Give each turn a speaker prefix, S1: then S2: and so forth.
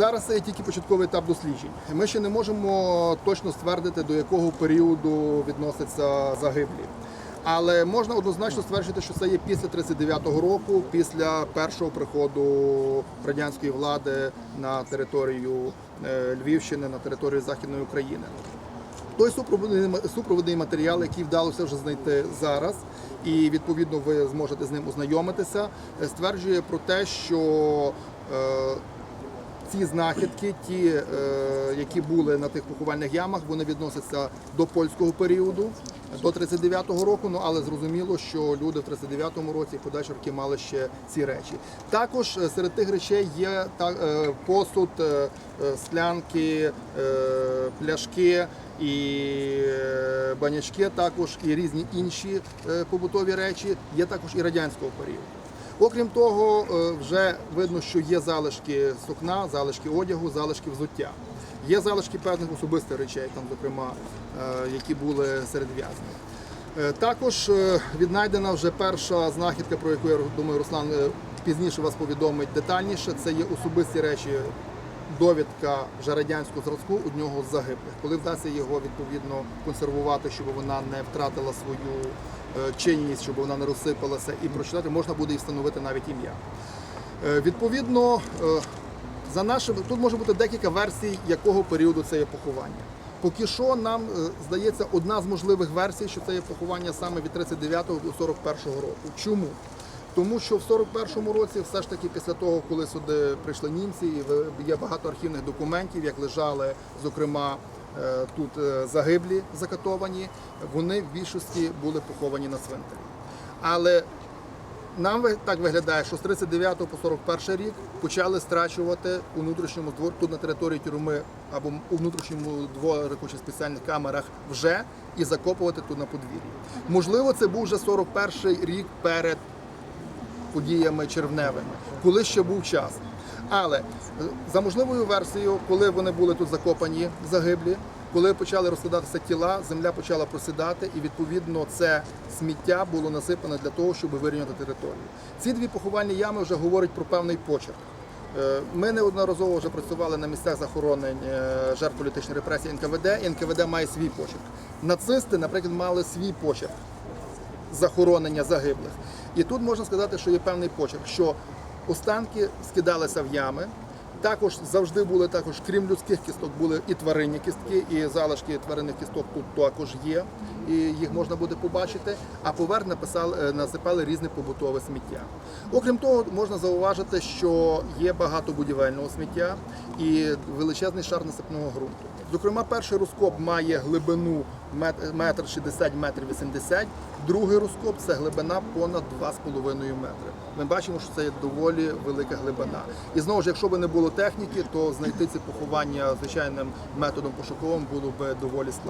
S1: Зараз це є тільки початковий етап досліджень. Ми ще не можемо точно ствердити, до якого періоду відноситься загиблі. Але можна однозначно стверджувати, що це є після 39-го року, після першого приходу радянської влади на територію е, Львівщини, на територію Західної України. Той супровідний матеріал, який вдалося вже знайти зараз, і відповідно ви зможете з ним ознайомитися, е, стверджує про те, що е, ці знахідки, ті, е, які були на тих поховальних ямах, вони відносяться до польського періоду, до 39-го року. Ну але зрозуміло, що люди в 39-му році подальші роки мали ще ці речі. Також е, серед тих речей є е, посуд, склянки, пляшки і банячки, також і різні інші побутові речі. Є також і радянського періоду. Окрім того, е, вже видно, що є залишки сукна, залишки одягу, залишки взуття. Є залишки певних особистих речей, там, зокрема, е, які були серед в'язнів. Е, Також віднайдена вже перша знахідка, про яку я думаю, Руслан пізніше вас повідомить детальніше. Це є особисті речі, довідка вже радянського зразку у нього загиблих. Коли вдасться його відповідно консервувати, щоб вона не втратила свою е, чинність, щоб вона не розсипалася, і прочитати можна буде і встановити навіть ім'я. Е, Відповідно, е, за нашим тут може бути декілька версій, якого періоду це є поховання. Поки що нам здається одна з можливих версій, що це є поховання саме від 39 до 41 року. Чому? Тому що в 41-му році, все ж таки, після того, коли сюди прийшли німці, і є багато архівних документів, як лежали, зокрема, е, тут е, загиблі закатовані, вони в більшості були поховані на цвинтарі. Але нам так виглядає, що з 39 по 41 рік почали страчувати у внутрішньому дворі, тут на території тюрми або у внутрішньому дворику чи спеціальних камерах вже і закопувати тут на подвір'ї. Можливо, це був вже 41 рік перед подіями червневими, коли ще був час. Але е, за можливою версією, коли вони були тут закопані, загиблі, коли почали розкладатися тіла, земля почала просідати, і відповідно це сміття було насипане для того, щоб вирівняти територію. Ці дві поховальні ями вже говорять про певний почерк. Е, Ми неодноразово вже працювали на місцях захоронень е, жертв політичної репресії НКВД, і НКВД має свій почерк. Нацисти, наприклад, мали свій почерк захоронення загиблих. І тут можна сказати, що є певний почерк, що останки скидалися в ями. Також завжди були також, крім людських кісток, були і тваринні кістки, і залишки тваринних кісток тут також є, і їх можна буде побачити. А поверх написали, е, насипали різне побутове сміття. Окрім того, можна зауважити, що є багато будівельного сміття і величезний шар насипного ґрунту. Зокрема, перший розкоп має глибину метр 60 метр 80, другий розкоп це глибина понад 2,5 метри. Ми бачимо, що це доволі велика глибина. І знову ж, якщо б не було техніки, то знайти це поховання звичайним методом пошуковим було б доволі складно.